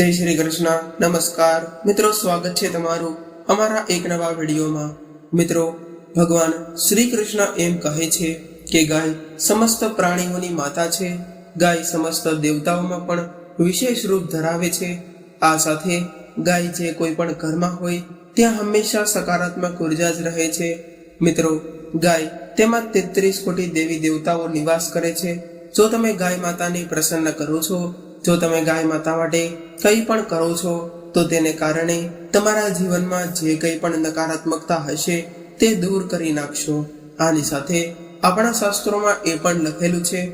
જય શ્રી કૃષ્ણ. નમસ્કાર. મિત્રો, સ્વાગત છે તમારું અમારા એક નવા વિડીયોમાં. મિત્રો, ભગવાન શ્રી કૃષ્ણ એમ કહે છે કે ગાય સમસ્ત પ્રાણીઓની માતા છે. ગાય સમસ્ત દેવતાઓમાં પણ વિશેષ રૂપ ધરાવે છે. આ સાથે ગાય જે કોઈ પણ ઘરમાં હોય, ત્યાં હંમેશા સકારાત્મક ઊર્જા જ રહે છે. મિત્રો, ગાય તેમાં તેત્રીસ કોટી દેવી દેવતાઓ નિવાસ કરે છે. જો તમે ગાય માતાને પ્રસન્ન કરો છો જો તમે ગાય માતા માટે કંઈ પણ કરો છો તો તેને કારણે તમારા જીવનમાં જે કંઈ પણ નકારાત્મકતા હશે તે દૂર કરી નાખશો. આની સાથે આપણા શાસ્ત્રોમાં એ પણ લખેલું છે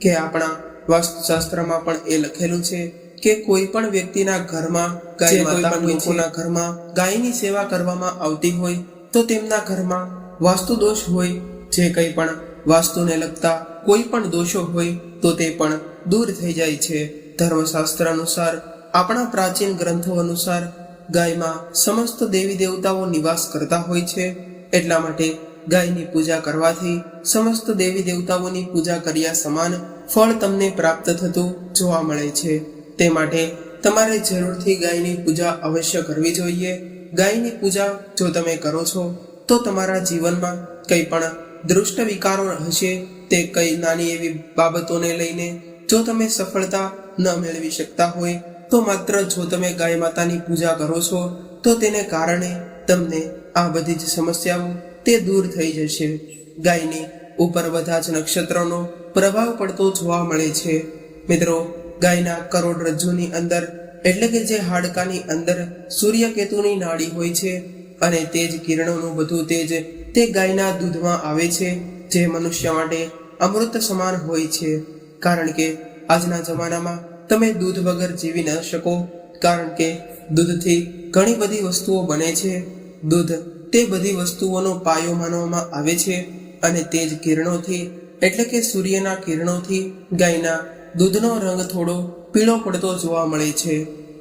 કે આપણા વાસ્તુશાસ્ત્રમાં પણ એ લખેલું છે કે કોઈ પણ વ્યક્તિના ઘરમાં ગાય માતા લોકોના ઘરમાં ગાયની સેવા કરવામાં આવતી હોય તો તેમના ઘરમાં વાસ્તુ દોષ હોય. જે કંઈ પણ વાસ્તુને લગતા કોઈ પણ દોષો હોય તો તે પણ દૂર થઈ જાય છે. ધર્મશાસ્ત્ર અનુસાર આપણા પ્રાચીન ગ્રંથો અનુસાર ગાયમાં સમસ્ત દેવી દેવતાઓ નિવાસ કરતા હોય છે. એટલા માટે ગાયની પૂજા કરવાથી સમસ્ત દેવી દેવતાઓની પૂજા કર્યા સમાન ફળ તમને પ્રાપ્ત થતું જોવા મળે છે. તે માટે તમારે જરૂરથી ગાયની પૂજા અવશ્ય કરવી જોઈએ. ગાયની પૂજા જો તમે કરો છો, તો તમારા જીવનમાં કંઈ પણ દૃષ્ટ વિકારો હશે, તે કઈ નાની એવી બાબતોને લઈને જો તમે સફળતા ન મેળવી શકતા હોય, તો માત્ર જો તમે ગાય માતાની પૂજા કરો છો, તો તેને કારણે તમને આ બધી જ સમસ્યાઓ તે દૂર થઈ જશે. ગાયની ઉપર બધા જ નક્ષત્રોનો પ્રભાવ પડતો જોવા મળે છે. મિત્રો, ગાયના કરોડરજ્જુની અંદર, એટલે કે જે હાડકાની અંદર સૂર્યકેતુની નાડી હોય છે, અને તે જ કિરણોનું બધું તેજ તે ગાયના દૂધમાં આવે છે, જે મનુષ્ય માટે અમૃત સમાન હોય છે. કારણ કે આજના જમાનામાં તમે દૂધ વગર જીવી ન શકો, કારણ કે દૂધથી ઘણી બધી વસ્તુઓ બને છે. દૂધ તે બધી વસ્તુઓનો પાયો માનવામાં આવે છે અને તે જ કિરણોથી, એટલે કે સૂર્યના કિરણોથી ગાયના દૂધનો રંગ થોડો પીળો પડતો જોવા મળે છે.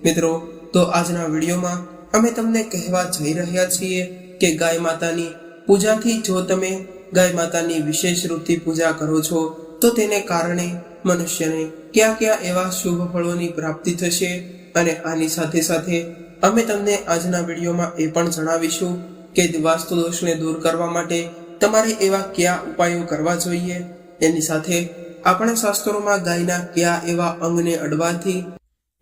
મિત્રો, તો આજના વિડીયોમાં અમે તમને કહેવા જઈ રહ્યા છીએ કે ગાય માતાની પૂજાથી જો તમે ગાય માતાની વિશેષ રૂપથી પૂજા કરો છો, તો તેને કારણે મનુષ્યને કયા કયા એવા શુભ ફળોની પ્રાપ્તિ થશે અને આની સાથે સાથે અમે તમને આજના વિડીયોમાં એ પણ જણાવીશું કે વાસ્તુ દોષને દૂર કરવા માટે તમારે એવા કયા ઉપાયો કરવા જોઈએ? એની સાથે આપણા શાસ્ત્રોમાં ગાયના કયા એવા અંગને અડવાથી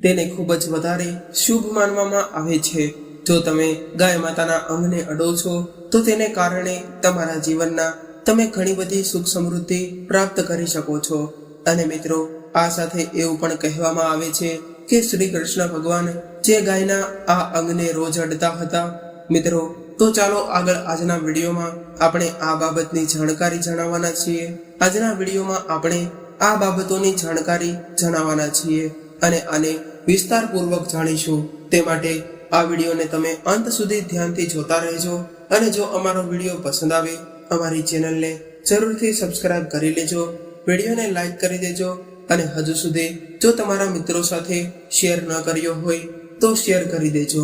તેને ખૂબ જ વધારે શુભ માનવામાં આવે છે? જો તમે ગાય માતાના અંગને અડો છો, તો તેને કારણે તમારા જીવનના તમે ઘણી બધી સુખ સમૃદ્ધિ પ્રાપ્ત કરી શકો છો. અને મિત્રો, આ સાથે એવું પણ કહેવામાં આવે છે કે શ્રી કૃષ્ણ ભગવાન જે ગાયના આ અંગને રોજ અડતા હતા, મિત્રો, તો ચાલો આગળ આજના વિડીયોમાં આપણે આ બાબતની જાણકારી જણાવવાના છીએ. આજના વિડીયોમાં આપણે આ બાબતોની જાણકારી જણાવવાના છીએ અને આને વિસ્તારપૂર્વક જાણીશું. તે માટે આ વિડીયોને તમે અંત સુધી ધ્યાનથી જોતા રહેજો અને જો અમારો વીડિયો પસંદ આવે, અમારી ચેનલને જરૂરથી સબસ્ક્રાઇબ કરી લેજો વિડીયોને લાઈક કરી દેજો અને હજુ સુધી જો તમારા મિત્રો સાથે શેર ન કર્યો હોય તો શેર કરી દેજો.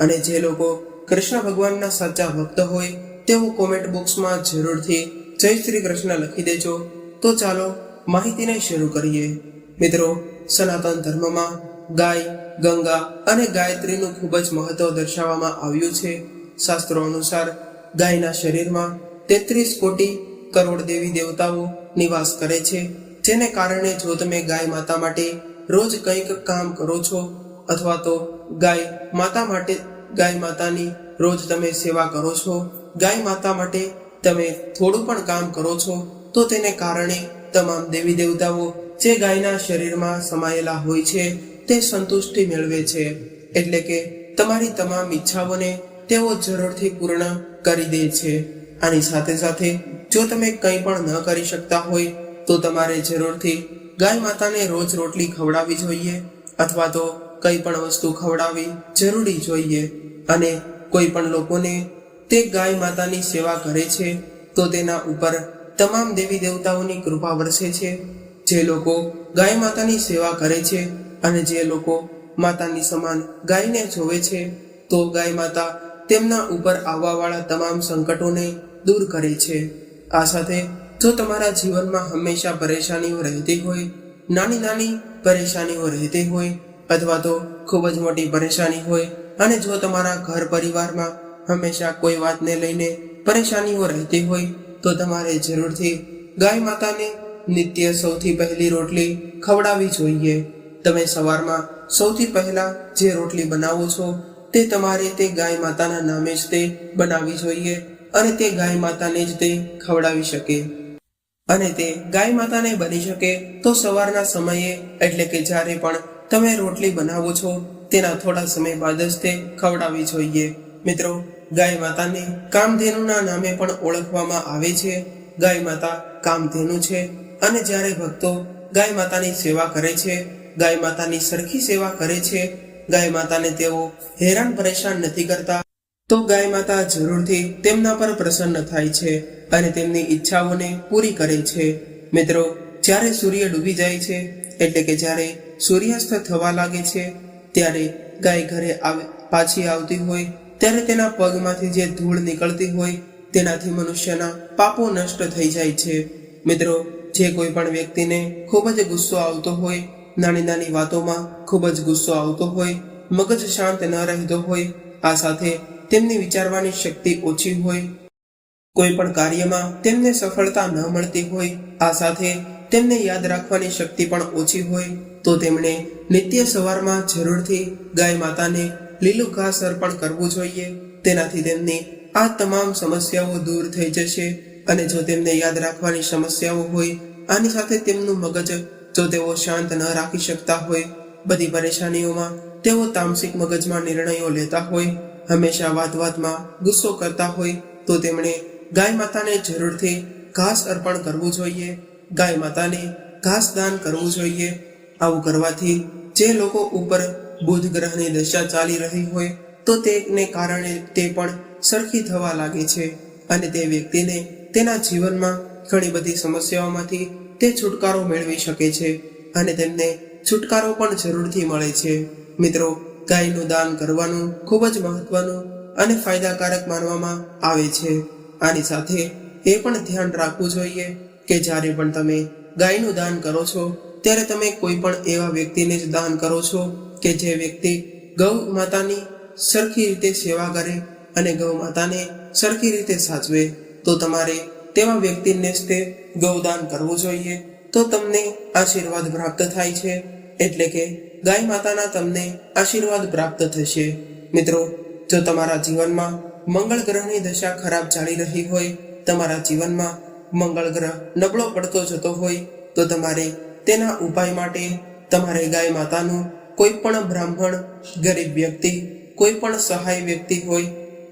અને જે લોકો કૃષ્ણ ભગવાનના સાચા ભક્ત હોય તેઓ કોમેન્ટ બોક્સમાં જરૂરથી જય શ્રી કૃષ્ણ લખી દેજો. તો ચાલો માહિતીને શરૂ કરીએ. મિત્રો, સનાતન ધર્મમાં ગાય, ગંગા અને ગાયત્રીનું ખૂબ જ મહત્વ દર્શાવવામાં આવ્યું છે. શાસ્ત્રો અનુસાર ગાયના શરીરમાં તેત્રીસ કોટી કરોડ દેવી દેવતાઓ નિવાસ કરે છે. જેને કારણે જો તમે ગાય માતા માટે રોજ કંઈક કામ કરો છો, અથવા તો ગાય માતા માટે, ગાય માતાની રોજ તમે સેવા કરો છો, ગાય માતા માટે તમે થોડું પણ કામ કરો છો, તો તેને કારણે તમામ દેવી દેવતાઓ જે ગાયના શરીરમાં સમાયેલા હોય છે, તે સંતુષ્ટિ મેળવે છે. એટલે કે તમારી તમામ ઈચ્છાઓને તેઓ જરૂરથી પૂર્ણ કરી દે છે. આની સાથે સાથે જો તમે કંઈ પણ ન કરી શકતા હોય, તો તમારે જરૂરથી ગાય માતાને રોજ રોટલી ખવડાવવી જોઈએ અથવા તો કંઈ પણ વસ્તુ ખવડાવવી જરૂરી જોઈએ. અને કોઈ પણ લોકોને તે ગાય માતાની સેવા કરે છે, તો તેના ઉપર તમામ દેવી દેવતાઓની કૃપા વરસે છે. જે લોકો ગાય માતાની સેવા કરે છે અને જે લોકો માતાની સમાન ગાયને જોવે છે, તો ગાય માતા તેમના ઉપર આવવાવાળા તમામ સંકટોને દૂર કરે છે. આ સાથે જો તમારા જીવનમાં હંમેશા પરેશાનીઓ રહેતી હોય, નાની નાની પરેશાનીઓ રહેતી હોય, અથવા તો ખૂબ જ મોટી પરેશાની હોય, અને જો તમારા ઘર પરિવારમાં હંમેશા કોઈ વાતને લઈને પરેશાનીઓ રહેતી હોય, તો તમારે જરૂરથી ગાય માતાને નિત્ય સૌથી પહેલી રોટલી ખવડાવવી જોઈએ. તમે સવારમાં સૌથી પહેલા જે રોટલી બનાવો છો, તે તમારે તે ગાય માતાના નામે જ તે બનાવવી જોઈએ. અને તે ગાય માતાને જ તે ખવડાવી શકે. અને તે ગાય માતાને બની શકે તો સવારના સમયે, એટલે કે જ્યારે પણ તમે રોટલી બનાવો છો, તેના થોડા સમય બાદ જ તે ખવડાવવી જોઈએ. મિત્રો, ગાય માતાને કામધેનુના નામે પણ ઓળખવામાં આવે છે. ગાય માતા કામધેનુ છે. અને જ્યારે ભક્તો ગાય માતાની સેવા કરે છે, ગાય માતાની સરખી સેવા કરે છે, ગાય માતાને તેઓ હેરાન પરેશાન નથી કરતા તો ગાય માતા જરૂરથી તેમના પર પ્રસન્ન થાય છે અને તેમની ઈચ્છાઓને પૂરી કરે છે. મિત્રો, જ્યારે સૂર્ય ડૂબી જાય છે, એટલે કે જ્યારે સૂર્યાસ્ત થવા લાગે છે, ત્યારે ગાય ઘરે આવે, પાછી આવતી હોય, ત્યારે તેના પગમાંથી જે ધૂળ નીકળતી હોય, તેનાથી મનુષ્યના પાપો નષ્ટ થઈ જાય છે. મિત્રો, જે કોઈ પણ વ્યક્તિને ખૂબ જ ગુસ્સો આવતો હોય, નાની નાની વાતોમાં ખૂબ જ ગુસ્સો આવતો હોય, મગજ શાંત ન રહેતો હોય, આ સાથે તેમની વિચારવાની શક્તિ ઓછી હોય, કોઈ પણ કાર્યમાં તેમને સફળતા ન મળતી હોય, આ સાથે તેમને યાદ રાખવાની શક્તિ પણ ઓછી હોય, તો તેમણે નિત્ય સવારમાં જરૂરથી ગાય માતાને લીલું ઘાસ અર્પણ કરવું જોઈએ. તેનાથી તેમની આ તમામ સમસ્યાઓ દૂર થઈ જશે અને જો તેમને યાદ રાખવાની સમસ્યાઓ હોય, આની સાથે તેમનું મગજ જો તેઓ શાંત ન રાખી શકતા હોય, બધી પરેશાનીઓમાં તેઓ તામસિક મગજમાં નિર્ણયો લેતા હોય હંમેશા વાત વાતમાં ગુસ્સો કરતા હોય તો તેમણે ગાય માતાને જરૂરથી ઘાસ અર્પણ કરવું જોઈએ. ગાય માતાને ઘાસ દાન કરવું જોઈએ. આવું કરવાથી જે લોકો ઉપર બુધ ગ્રહની દશા ચાલી રહી હોય તો તેને કારણે તે પણ સરખી થવા લાગે છે અને તે વ્યક્તિને તેના જીવનમાં ઘણી બધી સમસ્યાઓમાંથી તે છુટકારો મેળવી શકે છે અને તેમને છુટકારો પણ જરૂરથી મળે છે. મિત્રો ગાયનું દાન કરવાનું ખૂબ જ મહત્વનું અને ફાયદાકારક માનવામાં આવે છે. આની સાથે એ પણ ધ્યાન રાખવું જોઈએ કે જ્યારે પણ તમે ગાયનું દાન કરો છો, ત્યારે તમે કોઈ પણ એવા વ્યક્તિને જ દાન કરો છો કે જે વ્યક્તિ ગૌ માતાની સરખી રીતે સેવા કરે અને ગૌ માતાને સરખી રીતે સાચવે, તો તમારે તેવા વ્યક્તિને જ તે ગૌદાન કરવું જોઈએ. તો તમને આશીર્વાદ પ્રાપ્ત થાય છે. એટલે કે ગાય માતાના તમને આશીર્વાદ પ્રાપ્ત થશે. મિત્રો, જો તમારા જીવનમાં મંગળ ગ્રહની દશા ખરાબ ચાલી રહી હોય, તમારા જીવનમાં મંગળ ગ્રહ નબળો પડતો જતો હોય, તો તમારે તેના ઉપાય માટે તમારે ગાય માતાનું કોઈ પણ બ્રાહ્મણ, ગરીબ વ્યક્તિ, કોઈ પણ સહાય વ્યક્તિ હોય,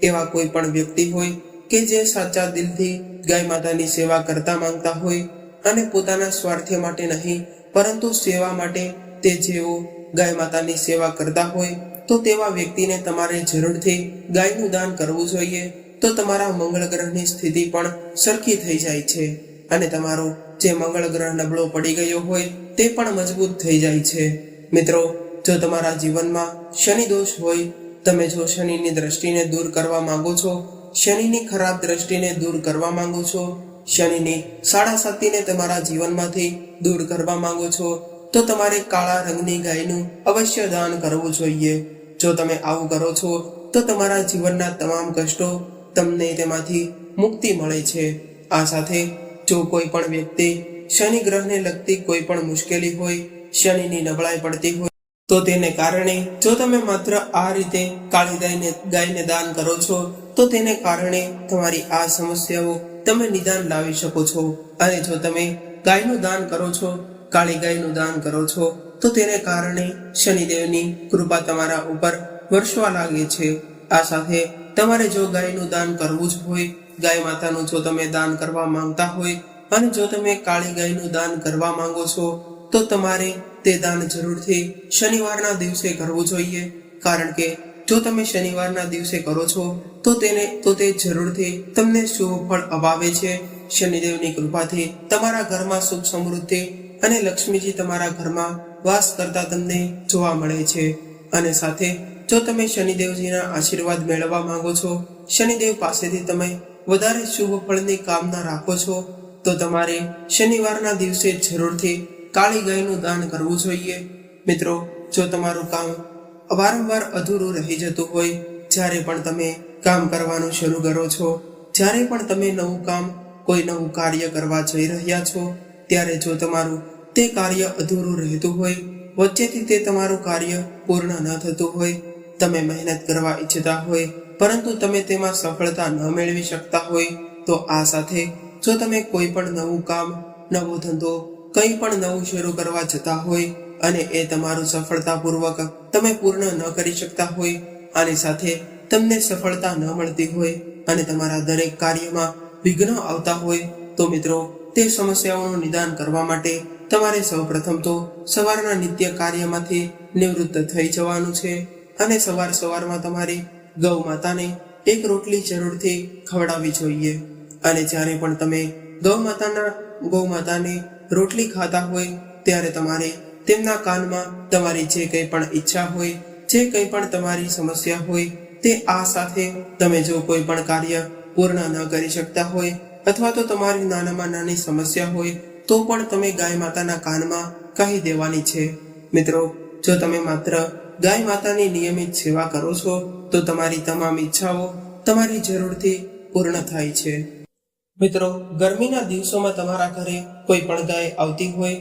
એવા કોઈ પણ વ્યક્તિ હોય કે જે સાચા દિલથી ગાય માતાની સેવા કરતા માંગતા હોય અને પોતાના સ્વાર્થ માટે નહીં, પરંતુ સેવા માટે તે જેઓ ગાય માતાની સેવા કરતા હોય, તો તેવા વ્યક્તિને તમારે જરૂરથી ગાયનું દાન કરવું જોઈએ. તો તમારા મંગળ ગ્રહની સ્થિતિ પણ સરખી થઈ જાય છે અને તમારો જે મંગળ ગ્રહ નબળો પડી ગયો હોય, તે પણ મજબૂત થઈ જાય છે. મિત્રો, જો તમારા જીવનમાં શનિ દોષ હોય, તમે જો શનિની દ્રષ્ટિને દૂર કરવા માંગો છો, શનિની ખરાબ દ્રષ્ટિને દૂર કરવા માંગો છો, શનિની સાડા સાતીને તમારા જીવનમાંથી દૂર કરવા માંગો છો તો તમારે કાળા રંગની ગાયનું અવશ્ય દાન કરવું જોઈએ. જો તમે આવું કરો છો, તો તમારા જીવનના તમામ કષ્ટો તમને તેમાંથી મુક્તિ મળે છે. આ સાથે, જો કોઈ પણ વ્યક્તિ શનિ ગ્રહને લગતી કોઈ પણ મુશ્કેલી હોય, શનિની નબળાઈ પડતી હોય, તો તેને કારણે જો તમે માત્ર આ રીતે કાળી ગાયને દાન કરો છો, તો તેને કારણે તમારી આ સમસ્યાઓ તમે નિદાન લાવી શકો છો. અને જો તમે ગાયનું દાન કરો છો કાળી ગાયનું દાન કરો છો, તો તેને કારણે શનિદેવની કૃપા તમારા ઉપર વરસવા લાગે છે. આ સાથે તમારે જો ગાયનું દાન કરવું જ હોય, ગાય માતાનું જો તમે દાન કરવા માંગતા હોય અને જો તમે કાળી ગાયનું દાન કરવા માંગો છો, તો તમારે તે દાન જરૂરથી શનિવારના દિવસે કરવું જોઈએ. કારણ કે જો તમે શનિવારના દિવસે કરો છો, તો તેને, તો તે જરૂરથી તમને શુભ ફળ અપાવે છે. શનિદેવની કૃપાથી તમારા ઘરમાં સુખ સમૃદ્ધિ અને લક્ષ્મીજી તમારા ઘરમાં વાસ કરતા તમને જોવા મળે છે. અને સાથે જો તમે શનિદેવજીના આશીર્વાદ મેળવવા માંગો છો, શનિદેવ પાસેથી તમે વધારે શુભ ફળની કામના રાખો છો, તો તમારે શનિવારના દિવસે જરૂરથી કાળી ગાયનું દાન કરવું જોઈએ. મિત્રો, જો તમારું કામ વારંવાર અધૂરું રહી જતું હોય, જ્યારે પણ તમે કામ કરવાનું શરૂ કરો છો, જ્યારે પણ તમે નવું કામ, કોઈ નવું કાર્ય કરવા જઈ રહ્યા છો, ત્યારે જો તમારું તે કાર્ય અધૂરું રહેતું હોય, વચ્ચેથી તે તમારું કાર્ય પૂર્ણ ન થતું હોય. તમે મહેનત કરવા ઈચ્છતા હોય, પરંતુ તમે તેમાં સફળતા ન મેળવી શકતા હોય, તો આ સાથે જો તમે કોઈ પણ નવું કામ, નવો ધંધો, કંઈ પણ નવું શરૂ કરવા જતા હોય અને એ તમારું સફળતાપૂર્વક તમે પૂર્ણ ન કરી શકતા હોય, આની સાથે તમને સફળતા ન મળતી હોય અને તમારા દરેક કાર્યમાં વિઘ્ન આવતા હોય, તો મિત્રો, તે સમસ્યાઓનું નિદાન કરવા માટે તમારે સૌપ્રથમ તો સવારના નિત્ય કાર્યમાંથી નિવૃત્ત થઈ જવાનું છે અને સવાર સવારમાં તમારી ગૌ માતાને એક રોટલી જરૂરથી ખવડાવવી જોઈએ. અને જ્યારે પણ તમે ગૌ માતાના, ગૌ માતાને રોટલી ખાતા હોય, ત્યારે તમારે તેમના કાનમાં તમારી જે કંઈ પણ ઈચ્છા હોય, જે કંઈ પણ તમારી સમસ્યા હોય, તે આ સાથે તમે જો કોઈ પણ કાર્ય પૂર્ણ ન કરી શકતા હોય અથવા તો તમારી નાનામાં નાની સમસ્યા હોય તો પણ તમે ગાય માતાના કાનમાં કહી દેવાની છે. મિત્રો, જો તમે માત્ર ગાય માતાની નિયમિત સેવા કરો છો, તો તમારી તમામ ઈચ્છાઓ તમારી જરૂરથી પૂર્ણ થાય છે. મિત્રો, ગરમીના દિવસોમાં તમારા ઘરે કોઈ પણ ગાય આવતી હોય,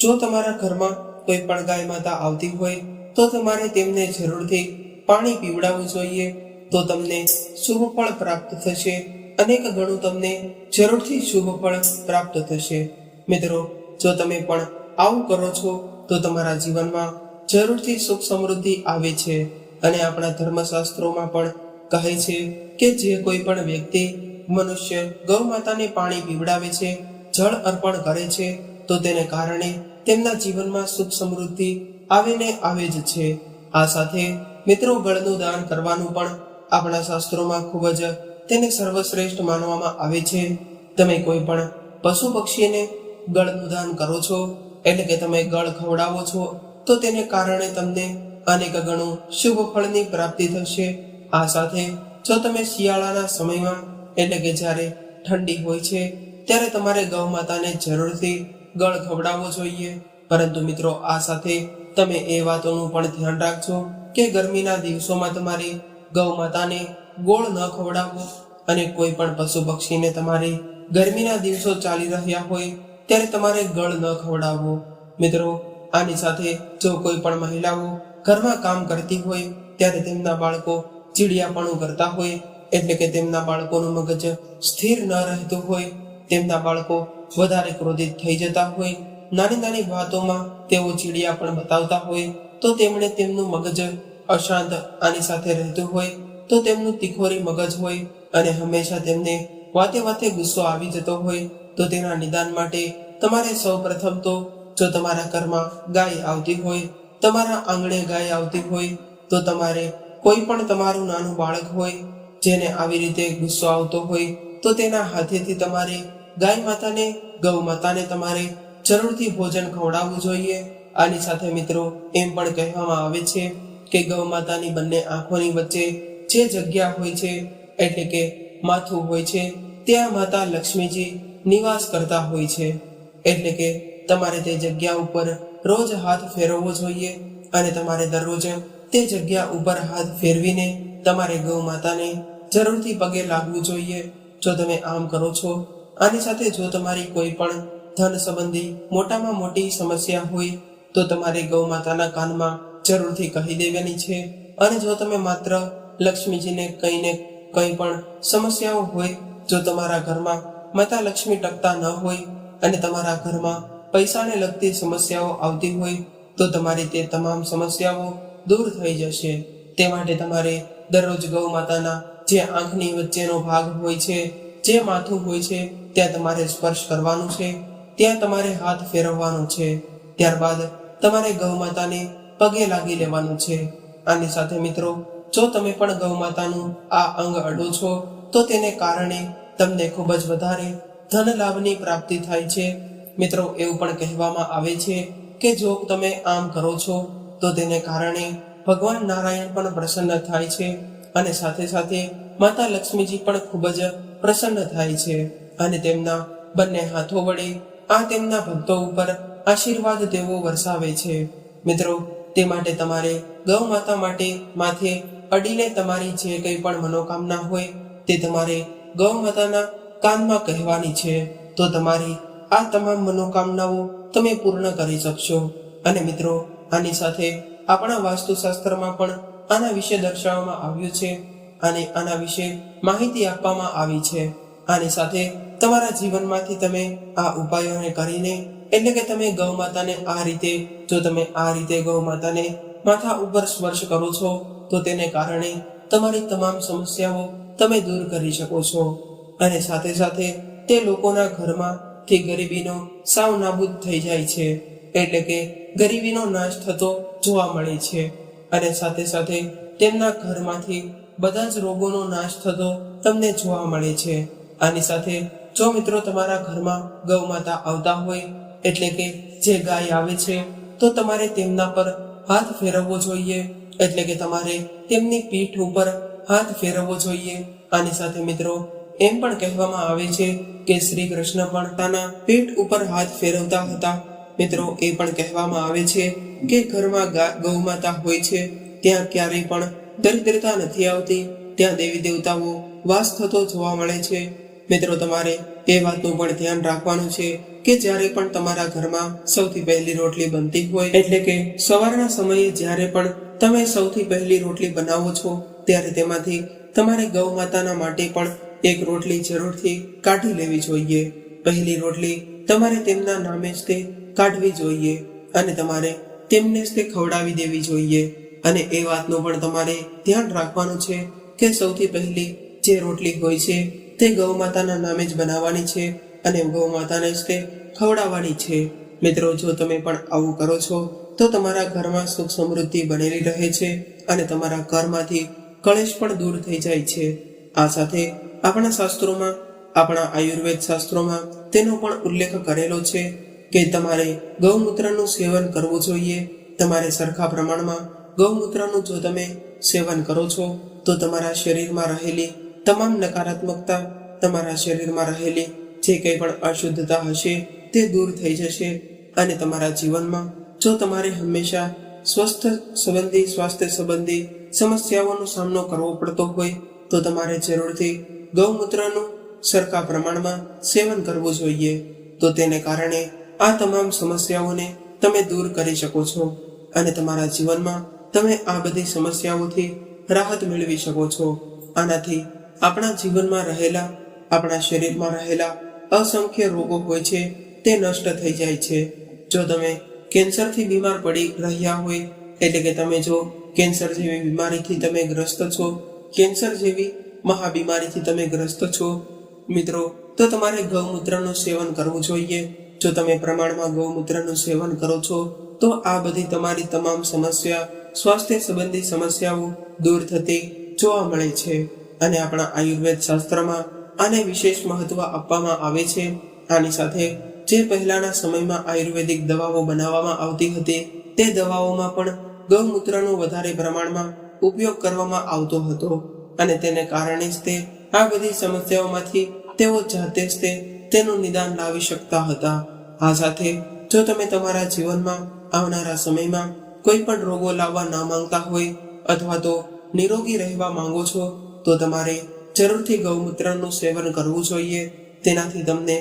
જો તમારા ઘરમાં કોઈ પણ ગાય માતા આવતી હોય, તો તમારે તેમને જરૂરથી પાણી પીવડાવવું જોઈએ. તો તમને શુભ ફળ પ્રાપ્ત થશે. અનેક ગણું તમને જરૂરથી શુભ ફળ પ્રાપ્ત થશે. મિત્રો, જો તમે પણ આવું કરો છો, તો તમારા જીવનમાં જરૂરથી સુખ સમૃદ્ધિ આવે છે. અને આપણા ધર્મશાસ્ત્રોમાં પણ કહે છે કે જે કોઈ પણ વ્યક્તિ મનુષ્ય ગૌ માતાને પાણી પીવડાવે છે, જળ અર્પણ કરે છે, તો તેને કારણે તેમના જીવનમાં સુખ સમૃદ્ધિ આવે ને આવે જ છે. આ સાથે મિત્રો ગળનું દાન કરવાનું પણ આપણા શાસ્ત્રોમાં ખૂબ જ તેને સર્વશ્રેષ્ઠ માનવામાં આવે છે. તમે કોઈ પણ પશુ પક્ષીને ગળનું દાન કરો છો, એટલે કે તમે ગળ ખવડાવો છો, તો તેને કારણે તમને અનેક ગણું શુભ ફળની પ્રાપ્તિ થશે. આ સાથે જો તમે શિયાળાના સમયમાં, એટલે કે જ્યારે ઠંડી હોય છે, ત્યારે તમારે ગૌ માતાને જરૂરથી ગળ ખવડાવવો જોઈએ. પરંતુ મિત્રો, આ સાથે તમે એ વાતોનું પણ ધ્યાન રાખજો કે ગરમીના દિવસોમાં તમારે ગૌ માતાને ગોળ ન ખવડાવવો અને કોઈ પણ પશુ પક્ષીને તમારે ગરમીના દિવસો ચાલી રહ્યા હોય ત્યારે તમારે ગળ ન ખવડાવવો. મિત્રો, આની સાથે જો કોઈ પણ મહિલાઓ ઘરમાં કામ કરતી હોય, ત્યારે તેમના બાળકો ચીડિયાપણું કરતા હોય, એટલે કે તેમના બાળકોનું મગજ સ્થિર ન રહેતું હોય, તેમના બાળકો વધારે ક્રોધિત થઈ જતા હોય, નાની નાની વાતોમાં તેઓ ચીડિયા પણ બતાવતા હોય, તો તેમણે તેમનું મગજ અશાંત આની સાથે રહેતું હોય, તો તેમનું તિખોરી મગજ હોય, અને હંમેશા તેમને વાતે વાતે ગુસ્સો આવી જતો હોય તો તેના નિદાન માટે તમારે સૌ પ્રથમ તો જો તમારા ઘરમાં ગાય આવતી હોય, તમારા આંગણે ગાય આવતી હોય, તો તમારે કોઈ પણ તમારું નાનું બાળક હોય, જેને આવી રીતે ગુસ્સો આવતો હોય, તો તેના હાથેથી તમારે ગાય માતાને, ગૌ માતાને તમારે જરૂરથી ભોજન ખવડાવવું જોઈએ. આની સાથે મિત્રો એમ પણ કહેવામાં આવે છે કે ગૌ માતાની બંને આંખોની વચ્ચે જે જગ્યા હોય છે, એટલે કે માથું હોય છે, ત્યાં માતા લક્ષ્મીજી નિવાસ કરતા હોય છે. એટલે કે તમારે તે જગ્યા ઉપર રોજ હાથ ફેરવવો જોઈએ અને તમારે દરરોજ તે જગ્યા ઉપર હાથ ફેરવીને તમારે ગૌ માતાને જરૂરથી પગે લાગવું જોઈએ. જો તમે આમ કરો છો, આની સાથે જો તમારી કોઈ પણ ધન સંબંધી મોટામાં મોટી સમસ્યા હોય, તો તમારે ગૌ માતાના કાનમાં જરૂરથી કહી દેવાની છે. અને જો તમે માત્ર લક્ષ્મીજીને કહીને કંઈ પણ સમસ્યાઓ હોય, જો તમારા ઘરમાં માતા લક્ષ્મી ટકતા ન હોય અને તમારા ઘરમાં પૈસાને લગતી સમસ્યાઓ આવતી હોય તો તમારી તે તમામ સમસ્યાઓ દૂર થઈ જશે. તે માટે તમારે દરરોજ ગૌ માતાના જે આંખની વચ્ચેનો ભાગ હોય છે, જે માથું હોય છે, ત્યાં તમારે સ્પર્શ કરવાનું છે, ત્યાં તમારે હાથ ફેરવવાનો છે. ત્યારબાદ તમારે ગૌ માતાને પગે લાગી લેવાનું છે. આની સાથે મિત્રો, જો તમે પણ ગૌ માતાનું આ અંગ અડો છો, તો તેને કારણે તમને ખૂબ જ વધારે ધન લાભની પ્રાપ્તિ થાય છે. મિત્રો, એવું પણ કહેવામાં આવે છે કે જો તમે આમ કરો છો, તો તેને કારણે ભગવાન નારાયણ પણ પ્રસન્ન થાય છે અને સાથે સાથે માતા લક્ષ્મીજી પણ ખૂબ જ પ્રસન્ન થાય છે અને તેમના બંને હાથો વડે આ તેમના ભક્તો ઉપર આશીર્વાદ તેઓ વરસાવે છે. મિત્રો, તે માટે તમારે ગૌ માતા માટે માથે અડીને તમારી જે કંઈ પણ મનોકામના હોય તે તમારે ગૌ માતાના કાનમાં કહેવાની છે, તો તમારી આ તમામ મનોકામનાઓ તમે પૂર્ણ કરી શકશો. અને મિત્રો, આની સાથે આપણા વાસ્તુશાસ્ત્રમાં પણ આના વિશે દર્શાવવામાં આવ્યું છે અને આના વિશે માહિતી આપવામાં આવી છે. આની સાથે તમારા જીવનમાંથી તમે આ ઉપાયોને કરીને, એટલે કે તમે ગૌ માતાને આ રીતે, જો તમે આ રીતે ગૌ માતાને માથા ઉપર સ્પર્શ કરો છો, તો તેને કારણે તમારી તમામ સમસ્યાઓ તમે દૂર કરી શકો છો. અને સાથે સાથે તે લોકોના ઘરમાં થી ગરીબીનો સાવ નાબૂદ થઈ જાય છે. એટલે કે ગરીબીનો નાશ થતો જોવા મળે છે. અને સાથે સાથે તેમના ઘરમાંથી બધા જ રોગોનો નાશ થતો તમને જોવા મળે છે. આની સાથે જો મિત્રો તમારા ઘરમાં ગૌ માતા આવતા હોય, એટલે કે જે ગાય આવે છે, તો તમારે તેમના પર હાથ ફેરવવો જોઈએ. એટલે કે તમારે તેમની પીઠ ઉપર હાથ ફેરવવો જોઈએ. આની સાથે મિત્રો, એમ પણ કહેવામાં આવે છે કે શ્રી કૃષ્ણ પણ તાના પેટ ઉપર હાથ ફેરવતા હતા. મિત્રો, એ પણ કહેવામાં આવે છે કે ઘરમાં ગા- ગૌ હોય છે. ત્યાં ક્યારેય પણ દરિદ્રતા નથી આવતી. ત્યાં દેવી દેવતાઓ વાસ થતો જોવા મળે છે. મિત્રો, તમારે એ વાતનું પણ ધ્યાન રાખવાનું છે કે જ્યારે પણ તમારા ઘરમાં સૌથી પહેલી રોટલી બનતી હોય, એટલે કે સવારના સમયે જ્યારે પણ તમે સૌથી પહેલી રોટલી બનાવો છો ત્યારે તેમાંથી તમારે ગૌ માતાના માટે પણ એક રોટલી જરૂરથી કાઢી લેવી જોઈએ. પહેલી રોટલી તમારે તેમના નામે જ તે કાઢવી જોઈએ અને તમારે તેમને જ તે ખવડાવી દેવી જોઈએ. અને એ વાતનું પણ તમારે ધ્યાન રાખવાનું છે કે સૌથી પહેલી જે રોટલી હોય છે તે ગૌ માતાના નામે જ બનાવવાની છે અને ગૌ માતાને જ તે ખવડાવવાની છે. મિત્રો, જો તમે પણ આવું કરો છો, તો તમારા ઘરમાં સુખ સમૃદ્ધિ બનેલી રહે છે અને તમારા ઘરમાંથી કલેશ પણ દૂર થઈ જાય છે. આ સાથે આપણા શાસ્ત્રોમાં, આપણા આયુર્વેદ શાસ્ત્રોમાં તેનો પણ ઉલ્લેખ કરેલો છે કે તમારે ગૌમૂત્રનું સેવન કરવું જોઈએ. તમારે સરખા પ્રમાણમાં ગૌમૂત્રનું જો તમે સેવન કરો છો, તો તમારા શરીરમાં રહેલી તમામ નકારાત્મકતા, તમારા શરીરમાં રહેલી જે કંઈ પણ અશુદ્ધતા હશે, તે દૂર થઈ જશે અને તમારા જીવનમાં જો તમારે હંમેશા સ્વસ્થ સંબંધી, સ્વાસ્થ્ય સંબંધી સમસ્યાઓનો સામનો કરવો પડતો હોય તો તમારે જરૂરથી ગૌમૂત્રનું સરખા પ્રમાણમાં સેવન કરવું જોઈએ. તો તેને કારણે આ તમામ સમસ્યાઓને તમે દૂર કરી શકો છો અને તમારા જીવનમાં તમે આ બધી સમસ્યાઓથી રાહત મેળવી શકો છો. આનાથી આપણા જીવનમાં રહેલા, આપણા શરીરમાં રહેલા અસંખ્ય રોગો હોય છે, તે નષ્ટ થઈ જાય છે. જો તમે કેન્સરથી બીમાર પડી રહ્યા હોય, એટલે કે તમે જો કેન્સર જેવી બીમારીથી તમે ગ્રસ્ત છો, કેન્સર જેવી મહાબીમારીથી તમે ગ્રસ્ત છો. મિત્રો, તો તમારે ગૌમૂત્રનું સેવન કરવું જોઈએ. જો તમે પ્રમાણમાં ગૌમૂત્રનું સેવન કરો છો, તો આ બધી તમારી તમામ સમસ્યા, સ્વાસ્થ્ય સંબંધી સમસ્યાઓ દૂર થતી જોવા મળે છે. અને આપણા આયુર્વેદ શાસ્ત્રમાં આને વિશેષ મહત્વ આપવામાં આવે છે. આની સાથે જે પહેલાના સમયમાં આયુર્વેદિક દવાઓ બનાવવામાં આવતી હતી, તે દવાઓમાં પણ ગૌમૂત્રનો વધારે પ્રમાણમાં ઉપયોગ કરવામાં આવતો હતો અને તેને કારણે જ તે આ બધી સમસ્યાઓમાંથી તેઓ જાતે જ તે તેનું નિદાન લાવી શકતા હતા. આ સાથે જો તમે તમારા જીવનમાં આવનારા સમયમાં કોઈ પણ રોગો લાવવા ના માંગતા હોય અથવા તો નિરોગી રહેવા માંગો છો, તો તમારે જરૂરથી ગૌમૂત્રનું સેવન કરવું જોઈએ. તેનાથી તમને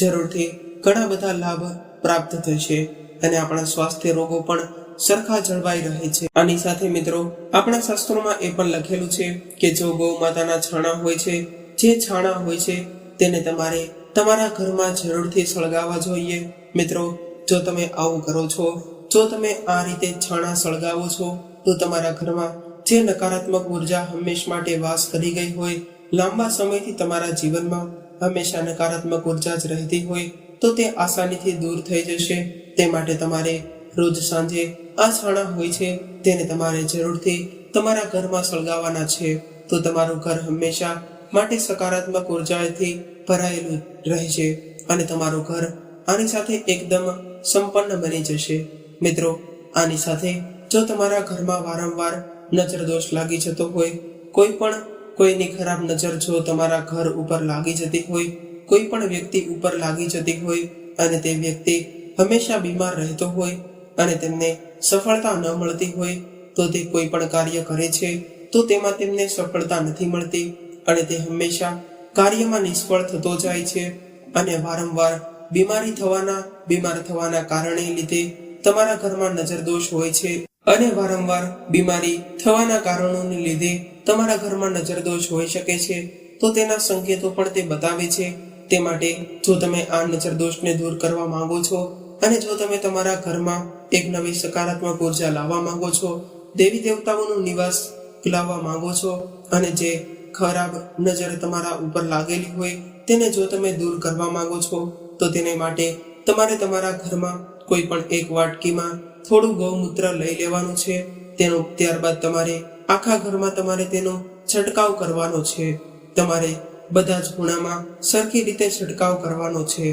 જરૂરથી ઘણા બધા લાભ પ્રાપ્ત થશે અને આપણા સ્વાસ્થ્ય રોગો પણ સરખા જળવાઈ રહે છે. આની સાથે મિત્રો, આપણા શાસ્ત્રોમાં એ પણ લખેલું છે કે જો ગૌ માતાના છાણા હોય છે, જે છાણા હોય છે, તેને તમારે તમારા ઘરમાં જરૂરથી સળગાવવા જોઈએ. મિત્રો, જો તમે આવું કરો છો, જો તમે આ રીતે છાણા સળગાવો છો, તો તમારા ઘરમાં જે નકારાત્મક ઊર્જા હંમેશ માટે વાસ કરી ગઈ હોય, લાંબા સમયથી તમારા જીવનમાં હંમેશા નકારાત્મક ઊર્જા જ રહેતી હોય, તો તે આસાનીથી દૂર થઈ જશે. તે માટે તમારે રોજ સાંજે આ છાણા હોય છે, તેને તમારે જરૂરથી તમારા ઘરમાં સળગાવવાના છે. તો તમારું ઘર હંમેશા માટે સકારાત્મક ઉર્જાથી ભરાયેલું રહેશે અને તમારું ઘર આની સાથે એકદમ સંપન્ન બની જશે. મિત્રો, આની સાથે જો તમારા ઘરમાં વારંવાર નજર દોષ લાગી જતો હોય, કોઈ પણ કોઈની ખરાબ નજર જો તમારા ઘર ઉપર લાગી જતી હોય, કોઈ પણ વ્યક્તિ ઉપર લાગી જતી હોય અને તે વ્યક્તિ હંમેશા બીમાર રહેતો હોય અને તેમને સફળતા ન મળતી હોય તો તે કોઈ પણ કાર્ય કરે છે, તો તેમાં તેમને સફળતા નથી મળતી અને તે હંમેશા કાર્યમાં નિષ્ફળ થતો જાય છે અને વારંવાર બીમારી થવાના, બીમાર થવાના કારણે લીધે તમારા ઘરમાં નજર દોષ હોય છે અને વારંવાર બીમારી થવાના કારણોને લીધે તમારા ઘરમાં નજર દોષ હોઈ શકે છે, તો તેના સંકેતો પણ તે બતાવે છે. તે માટે જો તમે આ નજર દોષને દૂર કરવા માંગો છો અને જો તમે તમારા ઘરમાં એક નવી સકારાત્મક ઊર્જા લાવવા માંગો છો, દેવી દેવતાઓનું નિવાસ લાવવા માંગો છો અને જે ખરાબ નજર તમારા ઉપર લાગેલી હોય તેને જો તમે દૂર કરવા માંગો છો, તો તેને માટે તમારે તમારા ઘરમાં કોઈ પણ એક વાટકીમાં થોડું ગૌમૂત્ર લઈ લેવાનું છે. તેનો ત્યારબાદ તમારે આખા ઘરમાં તમારે તેનો છંટકાવ કરવાનો છે. તમારે બધા જ ખૂણામાં સરખી રીતે છંટકાવ કરવાનો છે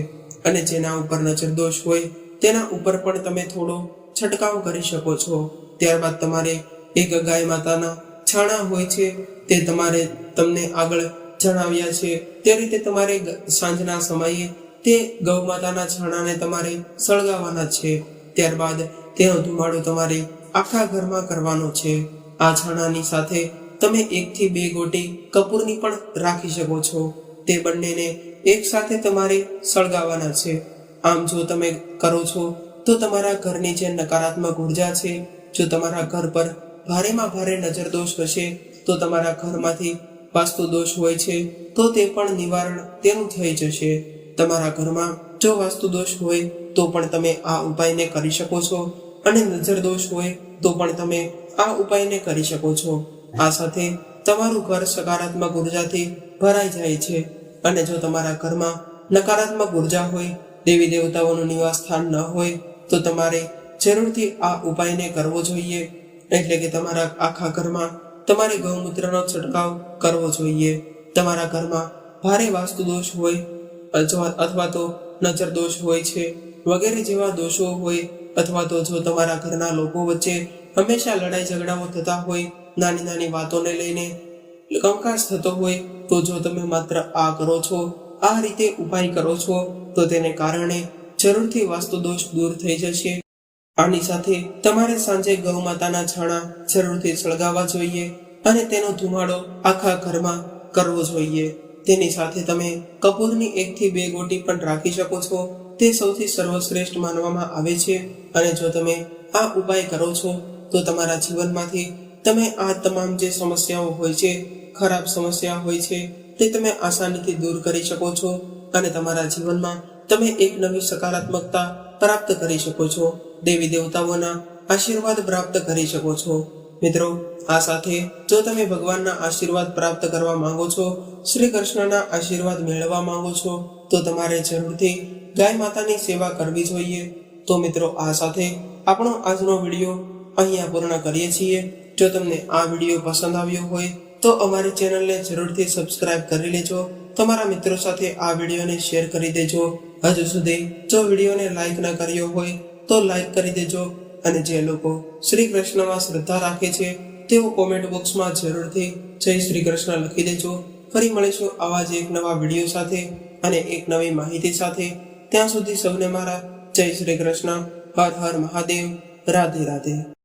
અને જેના ઉપર નજર દોષ હોય તેના ઉપર પણ તમે થોડો છંટકાવ કરી શકો છો. ત્યારબાદ તમારે એક ગાય માતાના છાણા હોય છે, તે તમારે તમને આગળ જણાવ્યા છે. તે રીતે તમારે સાંજના સમયે તે ગૌ માતાના છાણાને તમારે સળગાવવાના છે. ત્યારબાદ તેનો ધુમાડો તમારે આખા ઘરમાં કરવાનો છે. આ છાણાની સાથે તમે એકથી બે ગોટી કપૂરની પણ રાખી શકો છો. તે બંનેને એક સાથે તમારે સળગાવવાના છે. આમ જો તમે કરો છો, તો તમારા ઘરની જે નકારાત્મક ઊર્જા છે, જો તમારા ઘર પર ભારેમાં ભારે નજર દોષ હશે, તો તમારા ઘરમાંથી વાસ્તુ દોષ હોય છે, તો તે પણ નિવારણ તેનું થઈ જશે. તમારા ઘરમાં જો વાસ્તુ દોષ હોય, તો પણ તમે આ ઉપાયને કરી શકો છો. અને નજર દોષ હોય, તો પણ તમે આ ઉપાયને કરી શકો છો. આ સાથે તમારું ઘર સકારાત્મક ઉર્જાથી ભરાઈ જાય છે. અને જો તમારા ઘરમાં નકારાત્મક ઊર્જા હોય દેવી દેવતાઓનું નિવાસ સ્થાન ન હોય, તો તમારે જરૂરથી આ ઉપાયને કરવો જોઈએ. એટલે કે તમારા આખા ઘરમાં તમારે ગૌમૂત્રનો છંટકાવ કરવો જોઈએ. તમારા ઘરમાં ભારે વાસ્તુ દોષ હોય, અથવા તો નજર દોષ હોય છે, વગેરે જેવા દોષો હોય, અથવા તો જો તમારા ઘરના લોકો વચ્ચે હંમેશા લડાઈ ઝઘડાઓ થતા હોય નાની નાની વાતોને લઈને કંકાશ થતો હોય, તો જો તમે માત્ર આ કરો છો આ રીતે ઉપાય કરો છો, તો તેને કારણે જરૂરથી વાસ્તુ દોષ દૂર થઈ જશે. આની સાથે તમારે સાંજે ગૌ માતાના છાણા જરૂરથી સળગાવવા જોઈએ અને તેનો ધુમાડો આખા ઘરમાં કરવો જોઈએ. તેની સાથે તમે કપૂરની એકથી બે ગોટી પણ રાખી શકો છો. તે સૌથી સર્વશ્રેષ્ઠ માનવામાં આવે છે અને જો તમે આ ઉપાય કરો છો, તો તમારા જીવનમાંથી તમે આ તમામ જે સમસ્યાઓ હોય છે, ખરાબ સમસ્યા હોય છે તે તમે આસાનીથી દૂર કરી શકો છો અને તમારા જીવનમાં તમે એક નવી સકારાત્મકતા પ્રાપ્ત કરી શકો છો. દેવી દેવતાઓના આશીર્વાદ પ્રાપ્ત કરી શકો છો. મિત્રો, આ સાથે જો તમે ભગવાનના આશીર્વાદ પ્રાપ્ત કરવા માંગો છો, શ્રી કૃષ્ણના આશીર્વાદ મેળવવા માંગો છો, તો તમારે જરૂરથી ગાય માતાની સેવા કરવી જોઈએ. તો મિત્રો, આ સાથે આપણો આજનો વીડિયો અહીંયા પૂર્ણ કરીએ છીએ. જો તમને આ વીડિયો પસંદ આવ્યો હોય તો અમારી ચેનલને જરૂરથી સબસ્ક્રાઇબ કરી લેજો. તમારા મિત્રો સાથે આ વિડીયોને શેર કરી દેજો. હજુ સુધી જો વિડીયોને લાઈક ન કર્યો હોય, તો લાઈક કરી દેજો. અને જે લોકો શ્રી કૃષ્ણમાં શ્રદ્ધા રાખે છે, તેઓ કોમેન્ટ બોક્સમાં જરૂરથી જય શ્રી કૃષ્ણ લખી દેજો. ફરી મળીશું આવા જ એક નવા વીડિયો સાથે અને એક નવી માહિતી સાથે. ત્યાં સુધી સૌને મારા જય શ્રી કૃષ્ણ. હર હર મહાદેવ. રાધે રાધે.